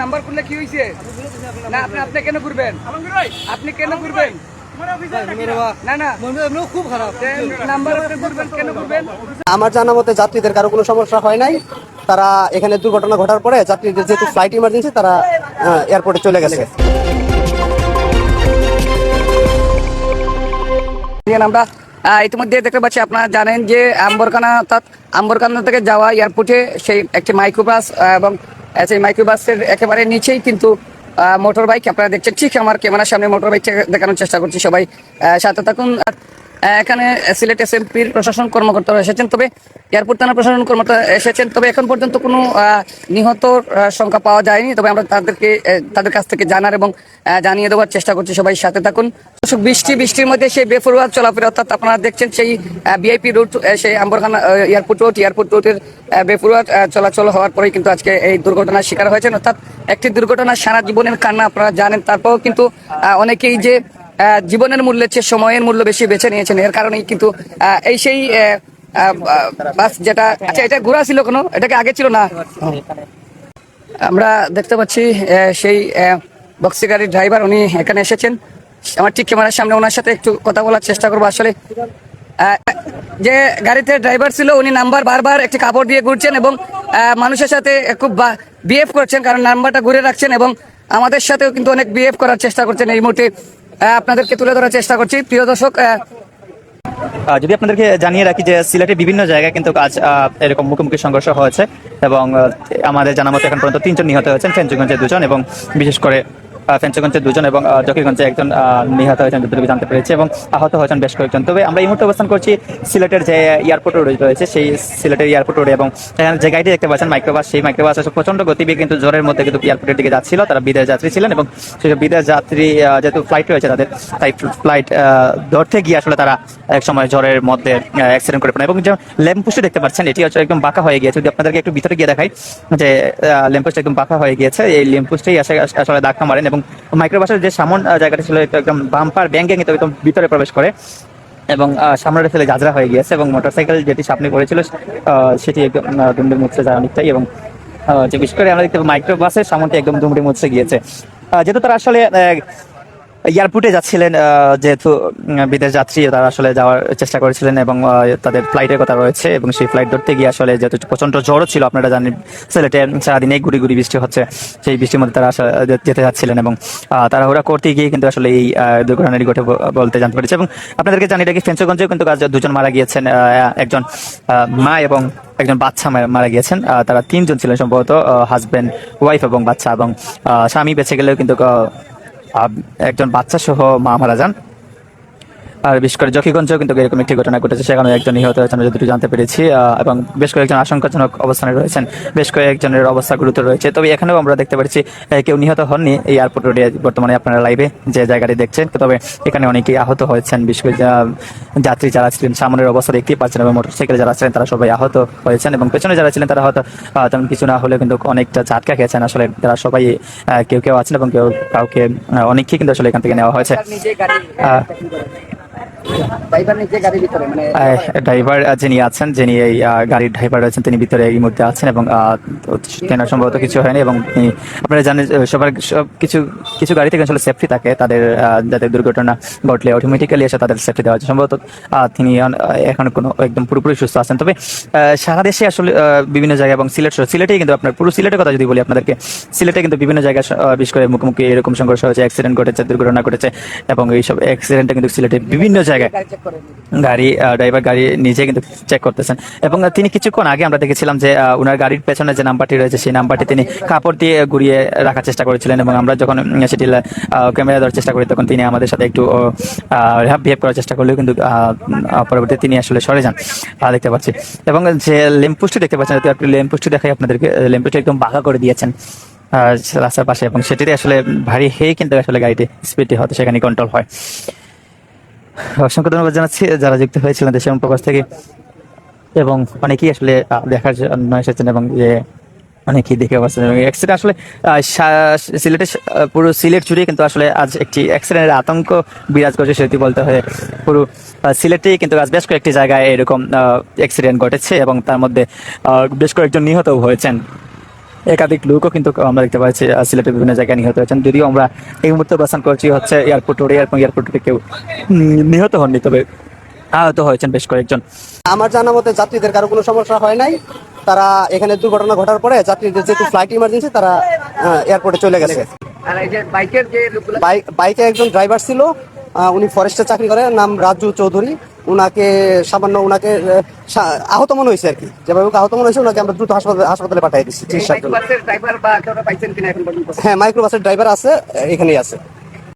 Number করলে কি হয়েছে না আপনি আপনি কেন করবেন আপনি কেন করবেন আমার জানা মতে যাত্রীদের কারও কোনো সমস্যা হয় নাই। তারা এখানে দুর্ঘটনা ঘটার পরে যাত্রীদের যেহেতু ফ্লাইট ইমার্জেন্সি তারা এয়ারপোর্টে চলে গেছে। আমরা ইতিমধ্যে দেখতে পাচ্ছি আপনারা জানেন যে আম্বরকানা অর্থাৎ আম্বরকানা থেকে যাওয়া এয়ারপোর্টে সেই একটি মাইক্রোবাস এবং সেই মাইক্রোবাসের একেবারে নিচেই, কিন্তু মোটর বাইক আপনারা দেখছেন, ঠিক আমার ক্যামেরার সামনে মোটর বাইক দেখানোর চেষ্টা করছি সবাই। সাথে থাকুন এখানে সিলেট এস এমপির প্রশাসন কর্মকর্তারা এসেছেন তবে এয়ারপোর্ট থানা প্রশাসন কর্মকর্তা এসেছেন তবে এখন পর্যন্ত কোনো আহ, সংখ্যা পাওয়া যায়নি। তবে আমরা তাদেরকে তাদের কাছ থেকে জানার এবং জানিয়ে দেওয়ার চেষ্টা করছি সবাই সাথে থাকুন। বৃষ্টি বৃষ্টির মধ্যে সেই বেফরুয়া চলাফেরা অর্থাৎ আপনারা দেখছেন সেই বিআইপি রুট সেই আম্বরখানা এয়ারপোর্ট রোড এয়ারপোর্ট রোডের বেফরুয়া চলাচল হওয়ার পরেই কিন্তু আজকে এই দুর্ঘটনার শিকার হয়েছেন। অর্থাৎ একটি দুর্ঘটনা সারা জীবনের কান্না আপনারা জানেন। তারপরেও কিন্তু অনেকেই যে জীবনের মূল্যের চেয়ে সময়ের মূল্য বেশি বেছে নিয়েছেন। এর কারণেই কিন্তু এই সেই বাস যেটা আচ্ছা এটা ঘোরা ছিল কোনো? এটাকে আগে ছিল না? আমরা দেখতে পাচ্ছি সেই বক্সি গাড়ির ড্রাইভার, উনি এখানে এসেছেন। আমার ঠিক ক্যামেরার সামনে ওনার সাথে একটু কথা বলার চেষ্টা করব আসলে। যে গাড়িতে ড্রাইভার ছিল, উনি নাম্বার বারবার একটি কাপড় দিয়ে ঘুরছেন এবং মানুষের সাথে খুব বিহেভ করছেন, কারণ নাম্বারটা ঘুরে রাখছেন এবং আমাদের সাথেও কিন্তু অনেক বিহেভ করার চেষ্টা করছেন এই মুহূর্তে। আপনাদেরকে তুলে ধরার চেষ্টা করছি। প্রিয় দর্শক যদি আপনাদেরকে জানিয়ে রাখি যে সিলেটের বিভিন্ন জায়গায় কিন্তু আজ এরকম মুখোমুখি সংঘর্ষ হয়েছে এবং আমাদের জানা মতো এখন পর্যন্ত তিনজন নিহত হয়েছেন ফেঞ্চুগঞ্জে দুজন এবং বিশেষ করে ফেঞ্চুগঞ্জে দুজন এবং জকিগঞ্জে একজন নিহত হয়েছেন যতটুকু জানতে পেরেছি এবং আহত হয়েছেন বেশ কয়েকজন। তবে আমরা এই মুহূর্তে অবস্থান করছি সিলেটের যে এয়ারপোর্ট রোড রয়েছে, সেই সিলেটের এয়ারপোর্ট রোডে এবং সেখানে যে গাড়িটি দেখতে পাচ্ছেন, মাইক্রোবাস, সেই মাইক্রোবাস প্রচণ্ড গতিবেগে কিন্তু জ্বরের মধ্যে কিন্তু এয়ারপোর্টের দিকে যাচ্ছিল। তারা বিদেশ যাত্রী ছিলেন এবং সেই বিদেশ যাত্রী যেহেতু ফ্লাইট রয়েছে তাদের, তাই ফ্লাইট ধরতে গিয়ে আসলে তারা এক সময় জ্বরের মধ্যে অ্যাক্সিডেন্ট করে পড়ে এবং যে ল্যাম্পোস্টে দেখতে পাচ্ছেন, এটি হচ্ছে একদম বাঁকা হয়ে গিয়েছে। যদি আপনাদেরকে একটু ভিতরে গিয়ে দেখাই, যে ল্যাম্পোস্ট একদম বাঁকা হয়ে গিয়েছে, এই ল্যাম্পোস্টেই আসে, আসলে ধাক্কা মারেন এবং মাইক্রোবাসের যে সামন জায়গাটা ছিল একদম বাম্পার ব্যাঙ্গে কিন্তু একদম ভিতরে প্রবেশ করে। এবং সামনেটা ফেলে গাজরা হয়ে গিয়েছে এবং মোটরসাইকেল যেটি সামনে করেছিল সেটি একদম দুমড়ে মুছে যায় অনেকটাই এবং যে বিশেষ করে আমরা দেখতে পাবো মাইক্রোবাসের সামনটি একদম দুমড়ে মুচড়ে গিয়েছে। যেহেতু তারা আসলে এয়ারপোর্টে যাচ্ছিলেন যেহেতু বিদেশ যাত্রী, তারা আসলে যাওয়ার চেষ্টা করেছিলেন এবং তাদের ফ্লাইটের কথা রয়েছে এবং সেই ফ্লাইট ধরতে গিয়ে আসলে যেহেতু প্রচণ্ড জ্বরও ছিল, আপনারা জানেন, সিলেটে সারাদিন গুড়ি গুড়ি বৃষ্টি হচ্ছে, সেই বৃষ্টির মধ্যে তারা যেতে যাচ্ছিলেন এবং তাড়াহুড়া করতে গিয়ে কিন্তু আসলে এই দুর্ঘটনাটি ঘটে বলতে জানতে পেরেছে এবং আপনাদেরকে জানি রাখি, ফেঞ্চগঞ্জেও কিন্তু দুজন মারা গিয়েছেন একজন মা এবং একজন বাচ্চা মারা- গিয়েছেন তারা তিনজন ছিলেন সম্ভবত হাজবেন্ড ওয়াইফ এবং বাচ্চা এবং স্বামী বেঁচে গেলেও কিন্তু একজন বাচ্চা সহ মা মারা যান। আর বিশেষ করে জকিগঞ্জেও কিন্তু এরকম একটি ঘটনা ঘটেছে সেখানে একজন নিহত হয়েছেন আমরা যতটুকু জানতে পেরেছি এবং বেশ কয়েকজন আশঙ্কাজনক অবস্থানে রয়েছেন বেশ কয়েকজনের অবস্থা গুরুতর রয়েছে। তবে এখানেও আমরা দেখতে পাচ্ছি কেউ নিহত হননি এই এয়ারপোর্ট রোডে বর্তমানে আপনারা লাইভে যে জায়গাটি দেখছেন তবে এখানে অনেকেই আহত হয়েছেন বিশেষ করে যাত্রী যারা ছিলেন সামনের অবস্থা দেখতেই পাচ্ছেন এবং মোটরসাইকেলে যারা ছিলেন তারা সবাই আহত হয়েছেন এবং পেছনে যারা ছিলেন তারা হয়তো তেমন কিছু না হলে কিন্তু অনেকটা ঝাটকা খেয়েছেন আসলে তারা সবাই কেউ কেউ আছেন এবং কেউ কাউকে আহ, অনেককেই কিন্তু আসলে এখান থেকে নেওয়া হয়েছে। ড্রাইভার ভিতরে মানে যিনি আছেন, যিনি এই গাড়ির ড্রাইভার রয়েছেন, তিনি ভিতরে এই মুহূর্তে আছেন এবং তেনার সম্ভবত কিছু হয়নি এবং আপনারা জানেন সবার সব কিছু কিছু গাড়ি থেকে আসলে সেফটি থাকে, তাদের যাতে দুর্ঘটনা ঘটলে অটোমেটিক্যালি এসে তাদের সেফটি দেওয়া হয় সম্ভবত তিনি এখন কোনো একদম পুরোপুরি সুস্থ আছেন। তবে সারা দেশে আসলে বিভিন্ন জায়গায় এবং সিলেট সিলেটেই কিন্তু আপনার, পুরো সিলেটের কথা যদি বলি আপনাদেরকে, সিলেটে কিন্তু বিভিন্ন জায়গায় বিশেষ করে মুখোমুখি এরকম সংঘর্ষ হয়েছে অ্যাক্সিডেন্ট ঘটেছে, দুর্ঘটনা ঘটেছে এবং এইসব অ্যাক্সিডেন্টটা কিন্তু সিলেটে বিভিন্ন জায়গায় গাড়ি ড্রাইভার গাড়ি নিজে কিন্তু চেক করতেছেন। এবং তিনি কিছুক্ষণ আগে আমরা দেখেছিলাম যে ওনার গাড়ির পেছনে যে নাম্বারটি রয়েছে সেই নাম্বারটি তিনি কাপড় দিয়ে ঘুরিয়ে রাখার চেষ্টা করেছিলেন এবং আমরা যখন সেটি ক্যামেরা দেওয়ার চেষ্টা করি তখন তিনি আমাদের সাথে একটু বিহেভ করার চেষ্টা করলেও কিন্তু পরবর্তীতে তিনি আসলে সরে যান। দেখতে পাচ্ছি। এবং যে ল্যাম্পোস্টটি দেখতে পাচ্ছেন আপনি ল্যাম্পোস্টটি দেখাই আপনাদেরকে ল্যাম্পোস্টটি একদম বাঁকা করে দিয়েছেন আহ, রাস্তার পাশে এবং সেটিতে আসলে ভারী হেই কিন্তু আসলে গাড়িটি স্পিডটি হয়তো সেখানে কন্ট্রোল হয়। অসংখ্য ধন্যবাদ জানাচ্ছি যারা যুক্ত হয়েছিলেন দেশের প্রকাশ থেকে। এবং অনেকেই আসলে দেখার জন্য এসেছেন এবং যে অনেকেই দেখে পাচ্ছেন এবং অ্যাক্সিডেন্ট আসলে সিলেটে পুরো সিলেট জুড়ে কিন্তু আসলে আজ একটি অ্যাক্সিডেন্টের আতঙ্ক বিরাজ করছে, সেটি বলতে হয় পুরো সিলেটেই কিন্তু আজ বেশ কয়েকটি জায়গায় এরকম অ্যাক্সিডেন্ট ঘটেছে এবং তার মধ্যে বেশ কয়েকজন নিহতও হয়েছেন। একাধিক লোকও কিন্তু আমরা দেখতে পাচ্ছি সিলেটের বিভিন্ন জায়গায় নিহত হয়েছেন। যদিও আমরা এই মুহূর্তে অবস্থান করছি হচ্ছে এয়ারপোর্ট রোডে এবং এয়ারপোর্ট রোডে কেউ নিহত হননি তবে আহত হয়েছেন বেশ কয়েকজন। আমার জানা মতে যাত্রীদের কারও কোনো সমস্যা হয় নাই। তারা এখানে দুর্ঘটনা ঘটার পরে যাত্রীদের যেহেতু ফ্লাইট ইমার্জেন্সি তারা এয়ারপোর্টে চলে গেছে। আর এই যে বাইকের যে বাইক বাইকে একজন ড্রাইভার ছিল উনি ফরেস্টে চাকরি করেন নাম রাজু চৌধুরী। উনাকে সামান্য উনাকে সা- আহত মনে হয়েছে আর কি। যেভাবে আহত মনে হয়েছে ওনাকে আমরা দ্রুত হাসপাতালে হাসপাতালে পাঠিয়ে দিচ্ছি। চিকিৎসার জন্য হ্যাঁ মাইক্রোবাসের ড্রাইভার আছে এখানেই আছে।